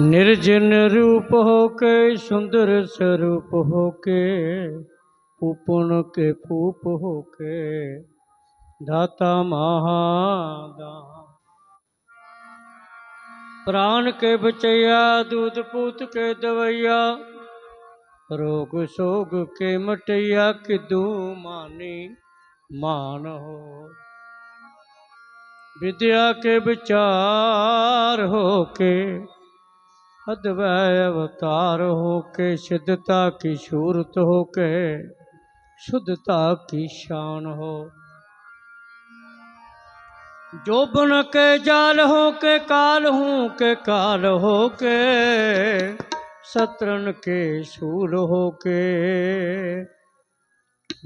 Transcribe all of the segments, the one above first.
ਨਿਰਜਨ ਰੂਪ ਹੋ ਕੇ ਸੁੰਦਰ ਸਰੂਪ ਹੋ ਕੇ ਪੂਪਨ ਕੇ ਪੂਪ ਹੋ ਕੇ ਦਾਤਾ ਮਹਾਦਾਨ ਪ੍ਰਾਨ ਕੇ ਬਚਿਆ ਦੂਧ ਪੂਤ ਕੇ ਦਵਈਆ ਰੋਗ ਸੋਗ ਕੇ ਮਟਿਆ ਕਿਦੂ ਮਾਨੀ ਮਾਨ ਹੋ ਵਿਦਿਆ ਕੇ ਵਿਚਾਰ ਹੋ ਕੇ ਅਦਵੈ ਅਵਤਾਰ ਹੋ ਕੇ, ਸਿੱਧਤਾ ਕੀ ਸ਼ੂਰਤ ਹੋ ਕੇ, ਸ਼ੁੱਧਤਾ ਕੀ ਸ਼ਾਨ ਹੋ। ਜੋਬਨ ਕੇ ਜਾਲ ਹੋ ਕੇ, ਕਾਲ ਹੂੰ ਕੇ, ਕਾਲ ਹੋ ਕੇ, ਸਤਰਨ ਕੇ ਸ਼ੂਲ ਹੋ ਕੇ,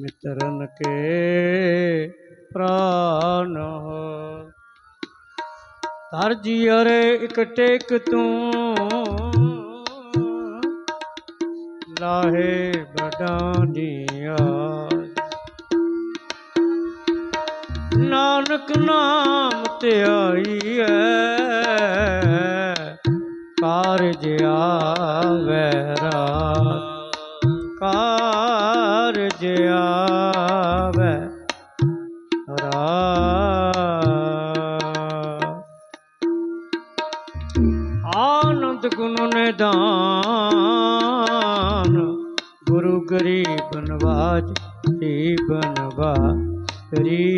ਮਿਤਰਨ ਕੇ ਪ੍ਰਾਨ ਹੋ। ਹਰ ਜੀ ਅਰੇ ਇਕ ਟੇਕ ਤੂੰ। ਲਾਹੇ ਬਡਾਂਡੀਆਂ ਨਾਨਕ ਨਾਮ ਧਿਆਈ ਐ ਕਾਰਜ ਆਵੈ ਰਾਤ। દાન ગુરુ ગરીબ બનવા જ બનવા ગરીબ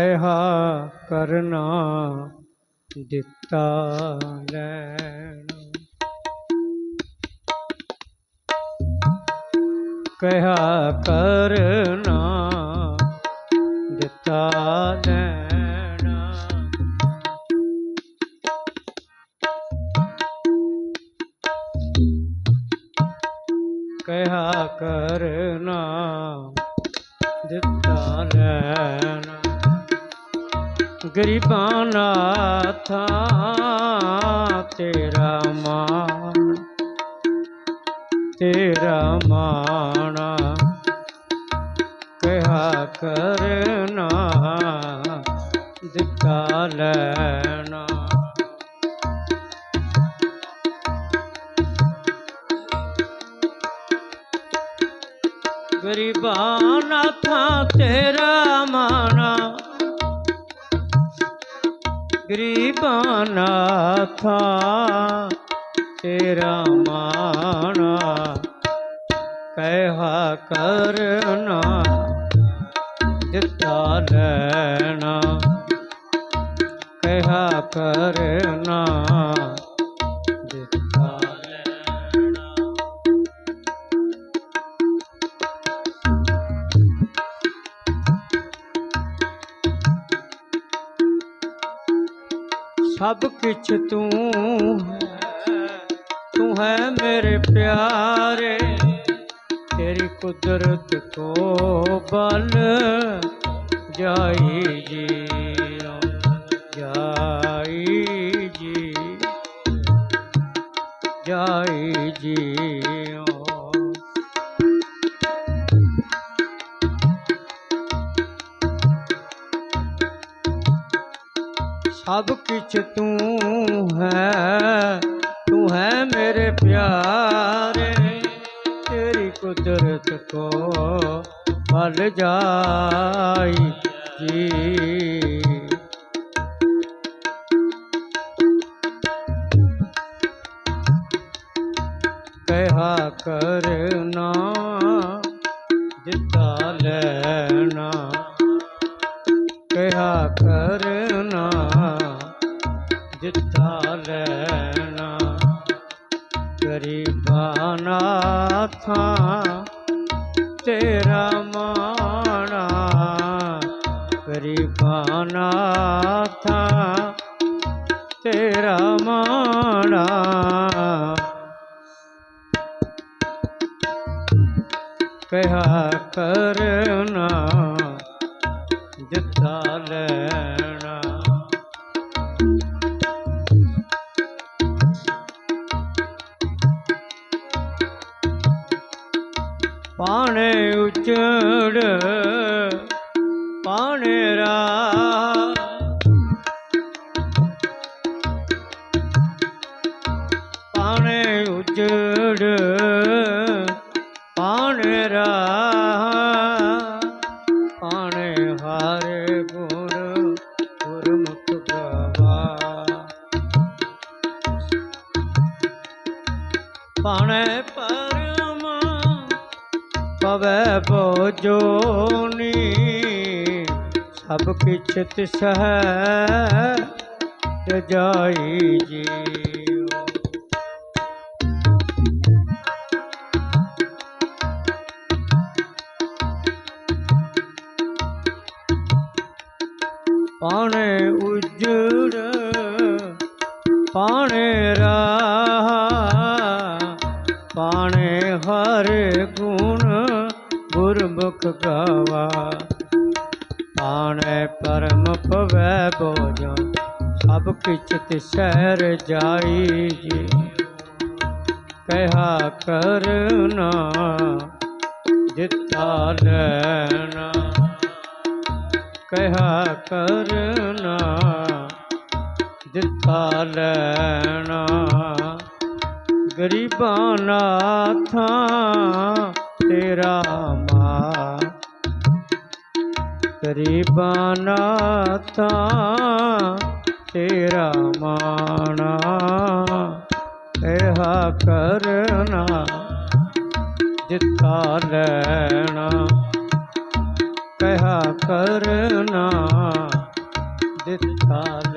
ਕਹਿਆ ਕਰਨਾ ਦਿੱਤਾ ਲੈਣ। ਕਹਿਆ ਕਰਨਾ ਦਿੱਤਾ ਲੈਣਾ। ਕਹਿਆ ਕਰਨਾ ਦਿੱਤਾ ਲੈਣਾ। ਗਰੀਬਾਂ ਨਾਥਾ ਤੇਰਾ ਮਾਣ ਤੇਰਾ ਮਾਣਾ ਕਿਹਾ ਕਰਨਾ ਦਿੱਤਾ ਲੈਣਾ। ਗਰੀਬਾਂ ਨਾਥਾ ਤੇਰਾ ਮਾਣਾ ਗਰੀਬਾਂ ਨਾਥਾ ਤੇਰਾ ਮਾਣਾ ਕਹਿਆ ਕਰਨਾ ਦਿੱਤਾ ਲੈਣਾ। ਕਹਿਆ ਕਰਨਾ ਸਭ ਕਿਛ ਤੂੰ ਹੈ। ਤੂੰ ਹੈ ਮੇਰੇ ਪਿਆਰੇ। ਤੇਰੀ ਕੁਦਰਤ ਕੋ ਬਲ ਜਾਈ ਜੀ। ਬਲ ਜਾਈ ਜੀ। ਕਹਿਆ ਕਰਨਾ ਦਿੱਤਾ ਲੈਣਾ। ਕਿਹਾ ਕਰਨਾ ਦਿੱਤਾ ਲੈਣਾ। ਗਰੀਬਾਂ ਨਾਥਾ ਤੇਰਾ ਨਾਥਾ ਤੇਰਾ ਮਾਣਾ। ਕਹਾ ਕਰਨਾ ਜਿੱਥਾ ਲੈਣਾ। ਪਾਣੇ ਉਚੜ ਸਭ ਸਹਿ ਤਿਸਹਿ ਰਜਾਈ ਜੀਓ। ਪਾਣੇ ਉਜੜ ਪਾਣੇ ਰਾਹ ਪਾਣੇ ਹਰ ਗੁਣ ਗੁਰਮੁਖ ਗਾਵਾ। ਪਾਣੇ ਪਰਮ ਪਵੈ ਬੋਜਨ ਸਭ ਕਿਛ ਤਿਸਹਿ ਜਾਈ ਜੀ। ਕਹਾ ਕਰਨਾ ਦਿੱਤਾ ਲੈਣਾ। ਕਹਿਆ ਕਰਨਾ ਦਿੱਤਾ ਲੈਣਾ। ਗਰੀਬਾਂ ਨਾਥਾਂ, ਤੇਰਾ ਗਰੀਬਾਂ ਨਾਥਾਂ ਤੇਰਾ ਮਾਣਾ ਇਹਾ ਕਰਨਾ ਦਿੱਤਾ ਲੈਣਾ। ਕਹਿਆ ਕਰਨਾ ਦਿੱਤਾ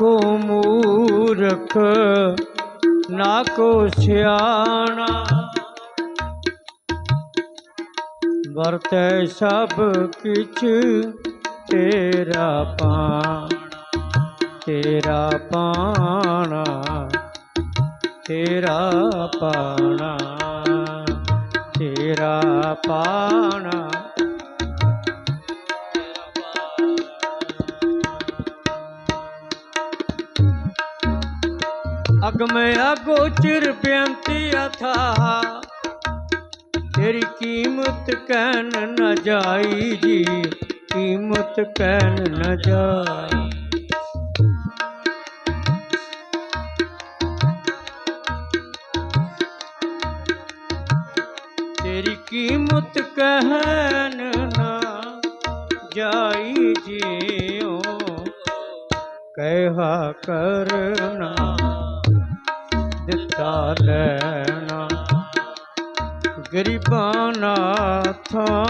ਕੋ ਮੂਰਖ, ਨਾ ਕੋ ਸਿਆਣਾ। ਵਰਤੈ ਸਭ ਕਿਛ ਤੇਰਾ ਪਾਣਾ ਤੇਰਾ ਪਾਣਾ ਤੇਰਾ ਪਾਣਾ ਤੇਰਾ ਪਾਣਾ। ਅਗਮ ਅਗੋਚਰ ਬੇਅੰਤੀ ਅਥਾ ਤੇਰੀ ਕੀਮਤ ਕਹਿਣ ਨ ਜਾਈ ਜੀ, ਕੀਮਤ ਕਹਿਣ ਨ ਜਾਈ। ਤੇਰੀ ਕੀਮਤ ਕਹਿਣ ਨਾ ਜਾਈ ਜਿਉ, ਕਹਿਆ ਕਰਨਾ ਲੈਣਾ। ਗਰੀਬਾਂ ਨਾਥਾਂ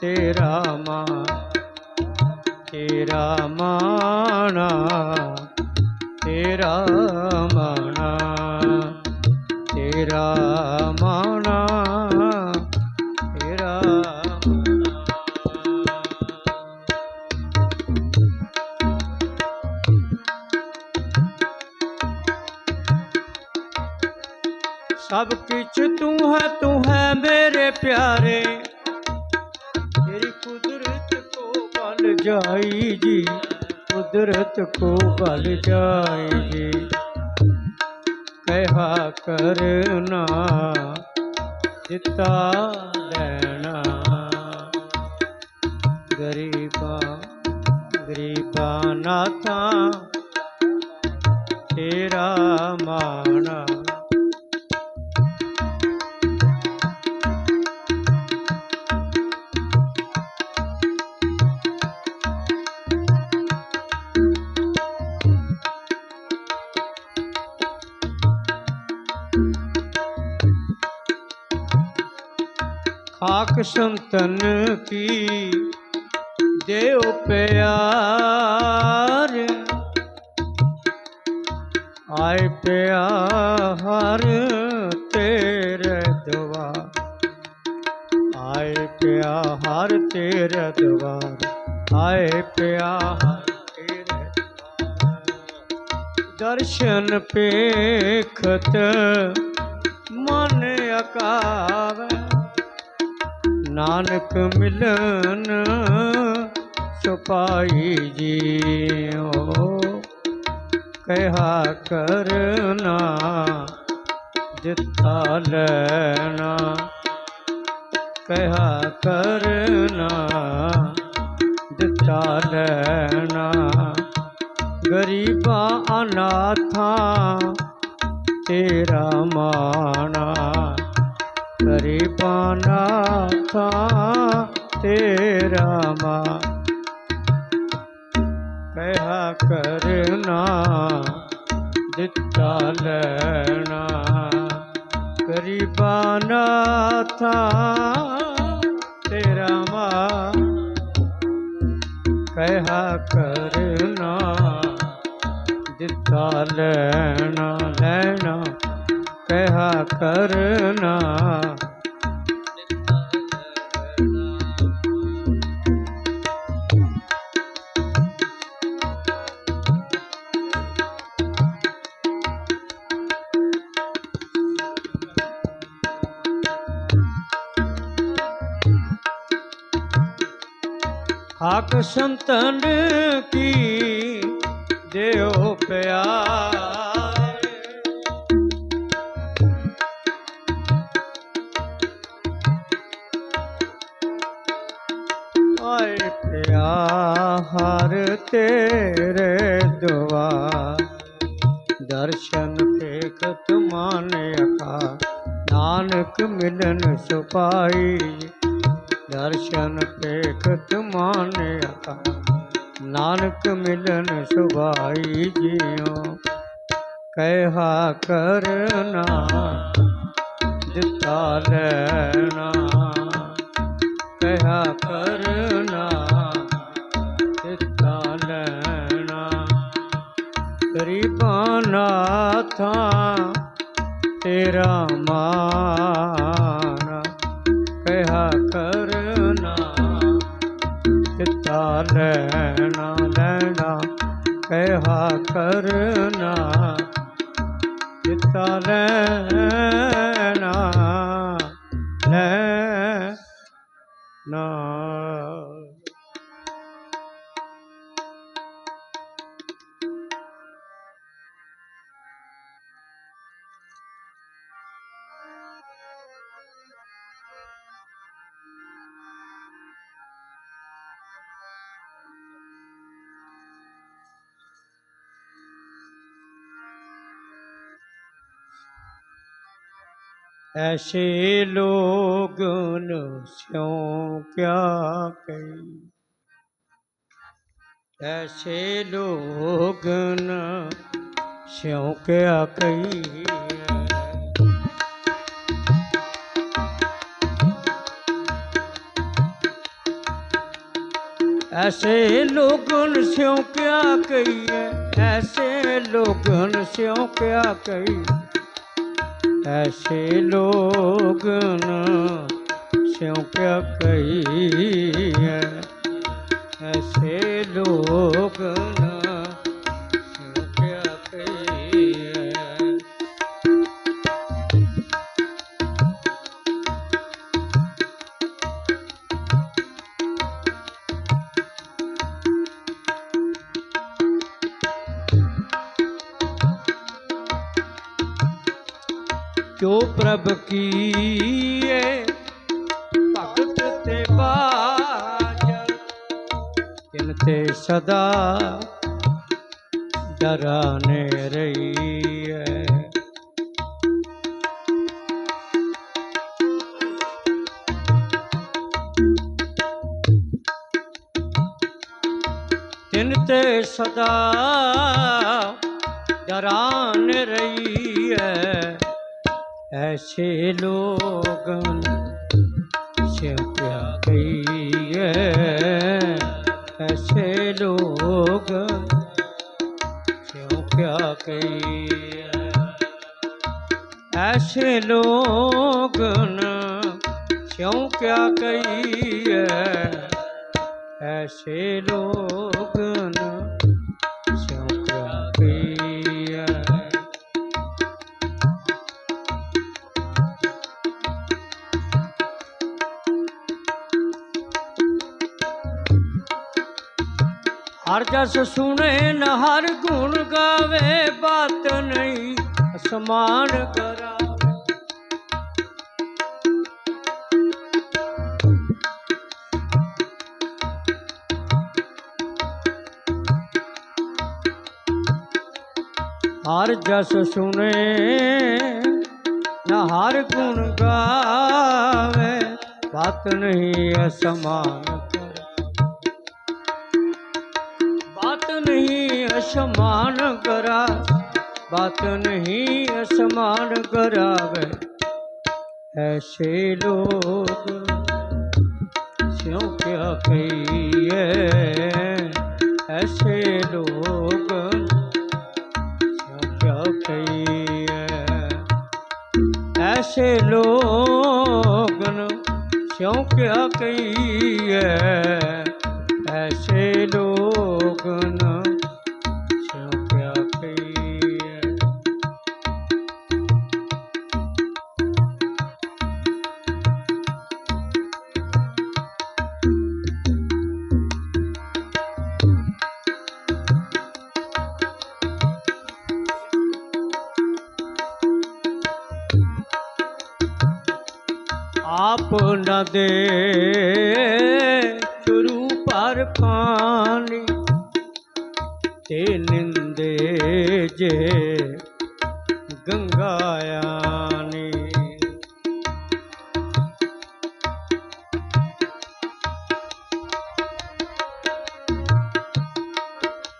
ਤੇਰਾ ਮਾਂ ਤੇਰਾ ਮਾਣਾ ਤੇਰਾ ਮਾਣਾ ਤੇਰਾ ਸਭ ਕਿਛ ਤੂੰ ਹੈ ਤੂੰ ਹੈ ਮੇਰੇ ਪਿਆਰੇ। ਤੇਰੀ ਕੁਦਰਤ ਕੋ ਬਲ ਜਾਈ ਜੀ, ਕੁਦਰਤ ਕੋ ਬਲ ਜਾਈ ਜੀ। ਕਹਿਆ ਕਰਨਾ, ਦਿੱਤਾ ਲੈ ਖਾਕ ਸੰਤਨ ਕੀ? ਦੇਉ ਪਿਆਰ। ਆਏ ਪਿਆਰ ਤੇਰੇ ਦਵਾ ਆਏ ਪਿਆਰ ਤੇਰੇ ਦਵਾਰ। ਆਏ ਪਿਆਰ ਦਰਸ਼ਨ ਪੇਖਤ ਮਨ ਅਕਾਵੈ। ਨਾਨਕ ਮਿਲਨ ਸੁਪਾਈ ਜੀਓ। ਕਹਿਆ ਕਰਨਾ ਦਿੱਤਾ ਲੈਣਾ। ਕਹਿਆ ਕਰਨਾ ਦਿੱਤਾ ਲੈਣਾ। ਗਰੀਬਾਂ ਅਨਾਥਾਂ ਤੇਰਾ ਮਾਣਾ। ਗਰੀਬਾਂ ਅਨਾਥਾਂ ਤੇਰਾ ਮਾਂ ਕਹਿਆ ਕਰਨਾ, ਦਿੱਤਾ ਲੈਣਾ। ਗਰੀਬਾਂ ਅਨਾਥਾਂ ਤੇਰਾ ਮਾਂ ਕਹਿਆ ਕਰਨਾ, ਦਿੱਤਾ ਲੈਣਾ ਲੈਣਾ। ਕਹਿਆ ਕਰਨਾ। ਹਾਕ ਸੰਤਨ ਕੀ ਦਿਓ ਪਿਆਰ? ਕਰਨਾ ਦਿੱਤਾ ਲੈਣਾ। ਕਿਹਾ ਕਰਨਾ ਦਿੱਤਾ ਲੈਣਾ। ਗਰੀਬਾਂ ਨਾਥਾਂ, ਤੇਰਾ ਮਾਨ ਕਹਿਆ ਕਰਨਾ ਦਿੱਤਾ ਲੈਣਾ ਲੈਣਾ। ਕਹਿਆ ਕਰਨਾ ਦਿੱਤਾ ऐसे लोगन स्यों क्या कही ऐसे लोगन स्यों क्या कही ऐसे लोगन स्यों क्या कही ऐसे लोगन स्यों क्या कही ਐਸੇ ਲੋਗਨ ਸਿਉ ਕਿਆ ਕਹੀਐ? ਐਸੇ ਲੋਗਨ ਪ੍ਰਭ ਕੀਏ, ਭਗਤ ਤੇ ਬਾਜ ਤਿਨ ਤੇ ਸਦਾ ਡਰਾਨੇ ਰਹੀਏ। ਤਿਨ ਤੇ ਸਦਾ ਡਰਾਨ ਰਹੀ ਹੈ ऐसे लोगन से क्या कहिए ऐसे लोग क्यों क्या कहिए ऐसे लोगन क्यों क्या कहिए ऐसे लोगन ਹਰ ਜਸ ਸੁਣੇ ਨ ਹਰ ਗੁਣ ਗਾਵੇ, ਬਾਤ ਨਹੀਂ ਅਸਮਾਨ ਕਰਾਵੇ। ਹਰ ਜਸ ਸੁਣੇ ਨਾ ਹਰ ਗੁਣ ਗਾਵੇ, ਬਾਤ ਨਹੀਂ ਅਸਮਾਨ ਅਸਮਾਨ ਕਰਾ ਬਾਤ ਨਹੀਂ ਅਸਮਾਨ ਕਰਾਵੇ। ਐਸੇ ਲੋਗ ਸਿਉ ਕਿਆ ਕਹੀਏ? ਐਸੇ ਲੋਗ ਸਿਉ ਕਿਆ ਕਹੀਏ? ਐਸੇ ਲੋਗਨ ਸਿਉ ਕਿਆ ਕਹੀਏ?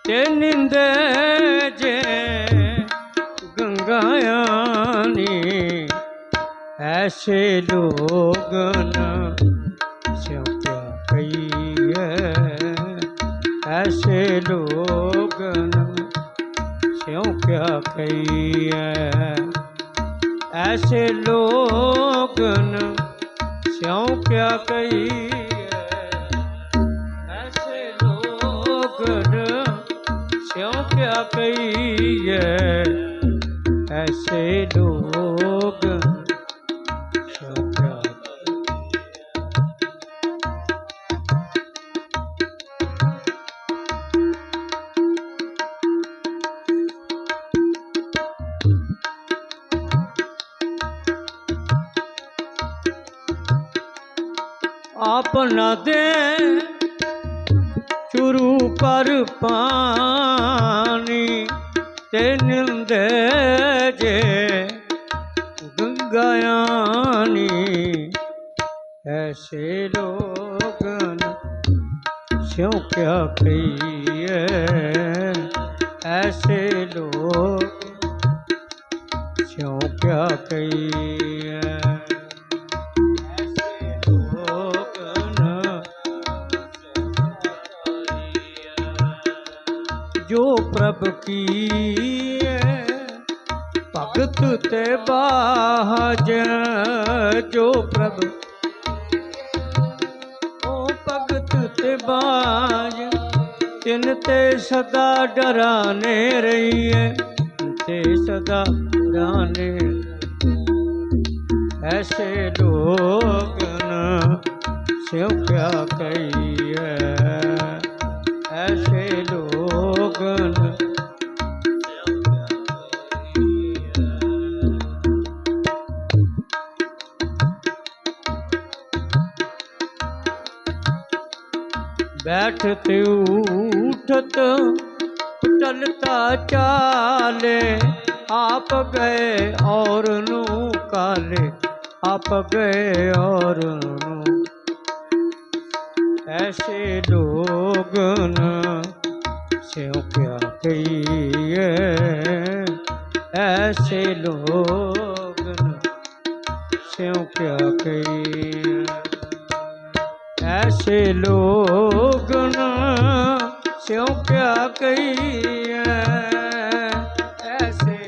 ਤੇ ਨਿੰਦੇ ਜੇ ਗੰਗਾਇਆਨੀ ਐਸੇ ਲੋਗਨ ਸਿਉਤਿਆ ਕਈਏ ਐਸੇ ਲੋਗਨ ਸਿਉਕਿਆ ਕਈਏ ਐਸੇ ਲੋਗਨ ਸਿਉਕਿਆ ਕਈਏ ਬਣਾ ਦੇ। ਚੁਰੂ ਪਰ ਪਾਣੀ ਤੇ ਨਿੰਦੇ ਜੇ। ਗੰਗਾਆਨੀ ਐਸੇ ਲੋਗਨ ਸਿਉ ਕਿਆ ਕਹੀਏ ਐਸੇ ਲੋਗ ਸਿਉ ਕਿਆ ਕਹੀਏ ਜੋ ਪ੍ਰਭ ਕੀਏ ਭਗਤ ਤੇ ਬਾਜ ਜੋ ਪ੍ਰਭ ਓ ਭਗਤ ਤੇ ਬਾਜ, ਤਿਨ ਤੇ ਸਦਾ ਡਰਾਨੇ ਰਹੀਏ ਤੇ ਸਦਾ ਡਰਾਨੇ ਐਸੇ ਲੋਗਨ ਸਿਉ ਕਿਆ ਕਹੀਏ ਬੈਠਤ ਉਠਤ ਚਲਤਾ ਚਾਲੇ। ਆਪ ਗਏ ਔਰ ਨੂੰ ਕਾਲੇ। ਆਪ ਗਏ ਔਰ ਨੂੰ। ਐਸੇ ਲੋਗਨ ਸਿਉ ਕਿਆ ਕਹੀਏ। ਐਸੇ ਲੋਗਨ ਸਿਉ ਕਿਆ ਕਹੀਏ। ਐਸੇ ਲੋਗਨ ਸਿਉ ਕਿਆ ਕਹੀਐ। ਐਸੇ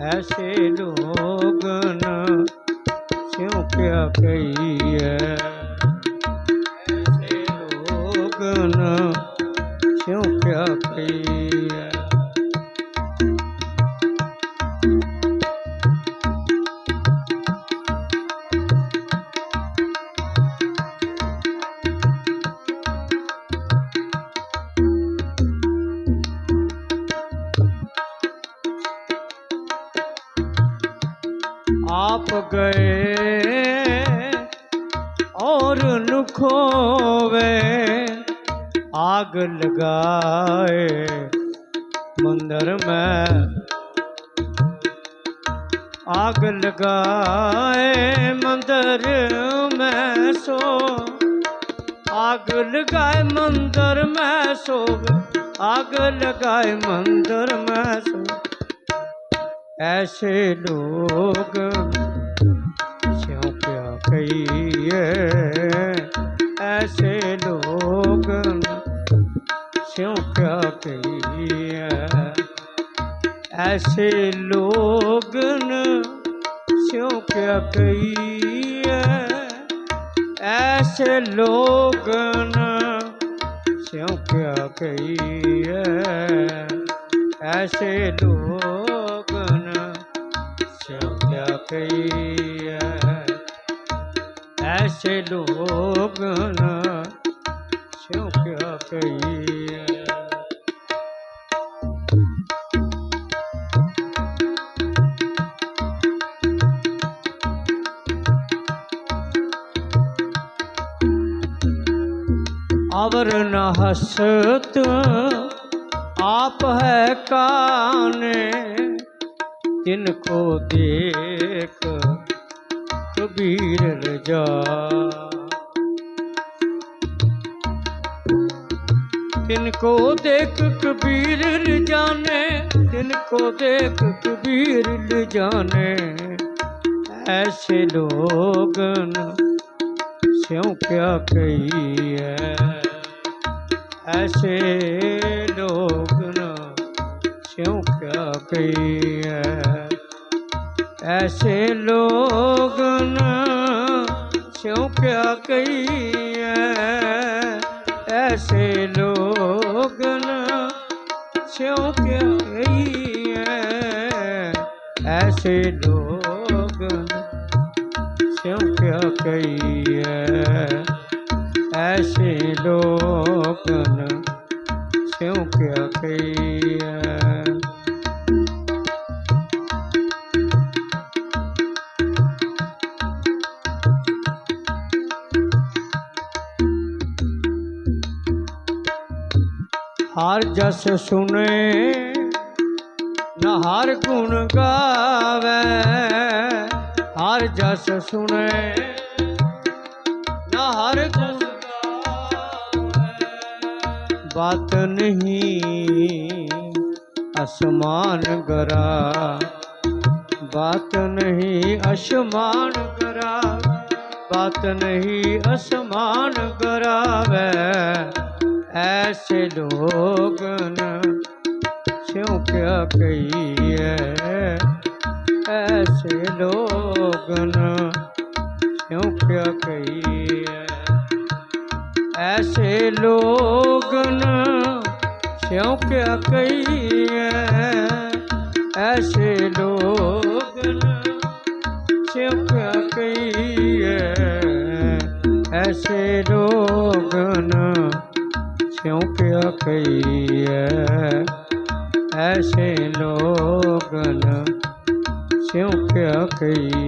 ਐਸੇ ਆਗ ਲਗਾਏ, ਮੰਦਰ ਮੈਂ ਆਗ ਲਗਾਏ, ਮੰਦਰ ਮੈਂ ਸੋ ਆਗ ਲਗਾਏ, ਮੰਦਰ ਮੈਂ ਸੋ ਆਗ ਲਗਾਏ, ਮੰਦਰ ਮੈਂ ਸੋ। ਐਸੇ ਲੋਗ ਸਿਉ ਪਿਆ ਕਈਏ ਐਸੇ ਲੋਗ ਸਿਉ ਪ੍ਰਭ ਹੀਐ ਐਸੇ ਲੋਗਨ ਸਿਉ ਕਿਆ ਕਹੀਐ ਐਸੇ ਲੋਗਨ ਸਿਉ ਕਿਆ ਕਹੀਐ ਐਸੇ ਲੋਗਨ ਸਿਉ ਕਿਆ ਕਹੀਐ ਐਸੇ ਲੋਗਨ ਸਿਉ ਕਿਆ ਕਹੀਐ ਅਮਰ ਨ ਹਸਤ, ਆਪ ਹੈ ਕਾਨੇ, ਤਿਨ ਕੋ ਦੇਖ ਕਬੀਰ ਰਜਾ। ਤਿਨ ਕੋ ਦੇਖ ਕਬੀਰ ਲਜਾਨੇ ਤਿਨ ਕੋ ਦੇਖ ਕਬੀਰ ਲਜਾਨੇ ਐਸੇ ਲੋਗਨ ਸਿਉ ਕਿਆ ਕਹੀਏ ਐਸੇ ਲੋਗਨ ਸਿਉ ਕਿਆ ਕਈਐ ਐਸੇ ਲੋਗਨ ਸਿਉ ਕਿਆ ਕਈਐ ਐਸੇ ਲੋਗਨ ਸਿਉ ਕਿਆ ਕਈਐ ਐਸੇ ਲੋਗਨ ਸਿਉ ਕਿਆ ਕਈਐ ਐਸੇ ਲੋਕਨ ਸਿਉ ਕਿਆ ਕਈਐ ਹਰ ਜਸ ਸੁਨੇ, ਨਾ ਹਰ ਗੁਣ ਗਾਵੇ। ਹਰ ਜਸ ਸੁਨੇ, ਨਾ ਹਰ ਗੁਣ बात नहीं आसमान गरा बात नहीं आसमान गरा बात नहीं आसमान गरावे ऐसे लोग क्यों क्या कही है ऐसे लोग क्यों क्या कही ਐਸੇ ਲੋਗਨ ਸਿਉ ਕਿਆ ਕਹੀਐ। ਐਸੇ ਲੋਗਨ ਸਿਉ ਕਿਆ ਕਹੀਐ। ਐਸੇ ਲੋਗਨ ਸਿਉ ਕਿਆ ਕਹੀਐ। ਐਸੇ ਲੋਗਨ ਸਿਉ ਕਿਆ ਕਹੀਐ।